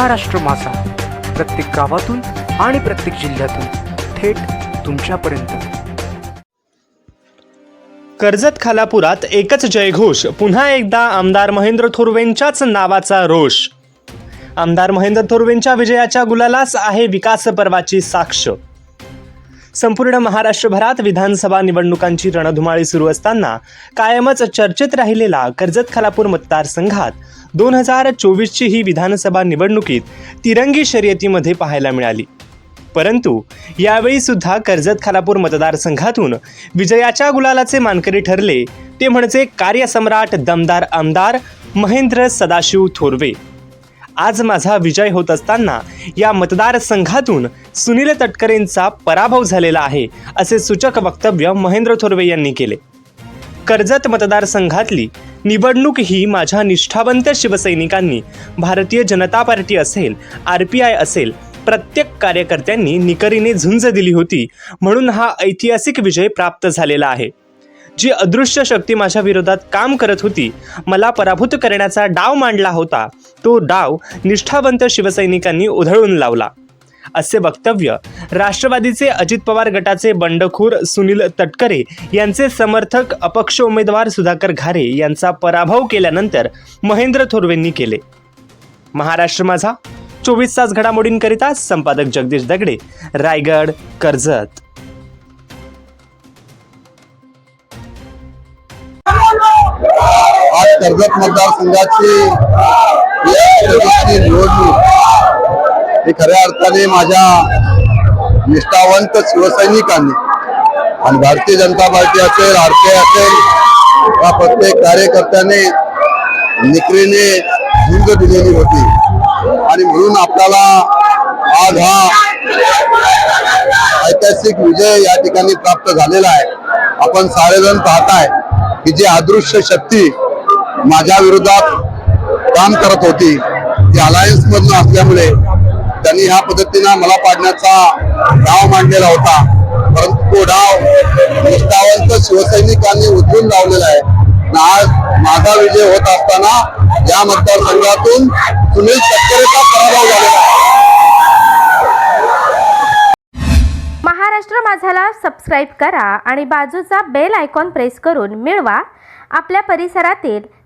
महाराष्ट्र मासा प्रत्येक गावातून आणि प्रत्येक जिल्ह्यातून थेट तुमच्यापर्यंत. कर्जत खालापुरात एकच जयघोष पुन्हा एकदा आमदार महेंद्र थोरवेंच्याच नावाचा रोष. आमदार महेंद्र थोरवेंच्या विजयाच्या गुलालास आहे विकास पर्वाची साक्ष. संपूर्ण महाराष्ट्रभरात विधानसभा निवडणुकांची रणधुमाळी सुरू असताना कायमच चर्चेत राहिलेला कर्जत खालापूर मतदारसंघात दोन हजार चोवीसची ही विधानसभा निवडणुकीत तिरंगी शर्यतीमध्ये पाहायला मिळाली. परंतु यावेळी सुद्धा कर्जत खालापूर मतदारसंघातून विजयाच्या गुलालाचे मानकरी ठरले ते म्हणजे कार्यसम्राट दमदार आमदार महेंद्र सदाशिव थोरवे. आज माझा विजय होत असताना या मतदारसंघातून सुनील तटकरेंचा पराभव झालेला आहे असे सूचक वक्तव्य महेंद्र थोरवे यांनी केले. कर्जत मतदारसंघातली निवडणूक ही माझ्या निष्ठावंत शिवसैनिकांनी भारतीय जनता पार्टी असेल आर पी आय असेल प्रत्येक कार्यकर्त्यांनी निकरीने झुंज दिली होती म्हणून हा ऐतिहासिक विजय प्राप्त झालेला आहे. जी अदृश्य शक्ती माझ्या विरोधात काम करत होती मला पराभूत करण्याचा डाव मांडला होता तो डाव निष्ठावंत शिवसैनिकांनी उधळून लावला. असे वक्तव्य राष्ट्रवादीचे अजित पवार गटाचे बंडखोर सुनील तटकरे यांचे समर्थक अपक्ष उमेदवार सुधाकर घारे यांचा पराभव केल्यानंतर महेंद्र थोरवेंनी केले. महाराष्ट्र माझा चोवीस तास घडामोडींकरिता संपादक जगदीश दगडे रायगड कर्जत. कर्जत मतदारसंघाची निवडणूक हे खऱ्या अर्थाने माझ्या निष्ठावंत शिवसैनिकांनी आणि भारतीय जनता पार्टी असेल आर असेल या प्रत्येक कार्यकर्त्याने निकरीने झुंज दिलेली होती. आणि म्हणून आपल्याला आज हा ऐतिहासिक विजय या ठिकाणी प्राप्त झालेला आहे. आपण सारेजण पाहताय की जी अदृश्य शक्ती माझ्या विरोधात काम करत होती. ती अलायन्स मधून असल्यामुळे त्यांनी ह्या पद्धतीनं मला पाडण्याचा डाव मांडलेला होता. परंतु तो डाव निष्ठावंत शिवसैनिकांनी उचलून लावलेला आहे. आज माझा विजय होत असताना या मतदारसंघातून सुनील तटकरेचा पराभव झालेला आहे. महाराष्ट्र माझाला सबस्क्राईब करा आणि बाजूचा बेल आयकॉन प्रेस करून मिळवा. आपल्या परिसरातील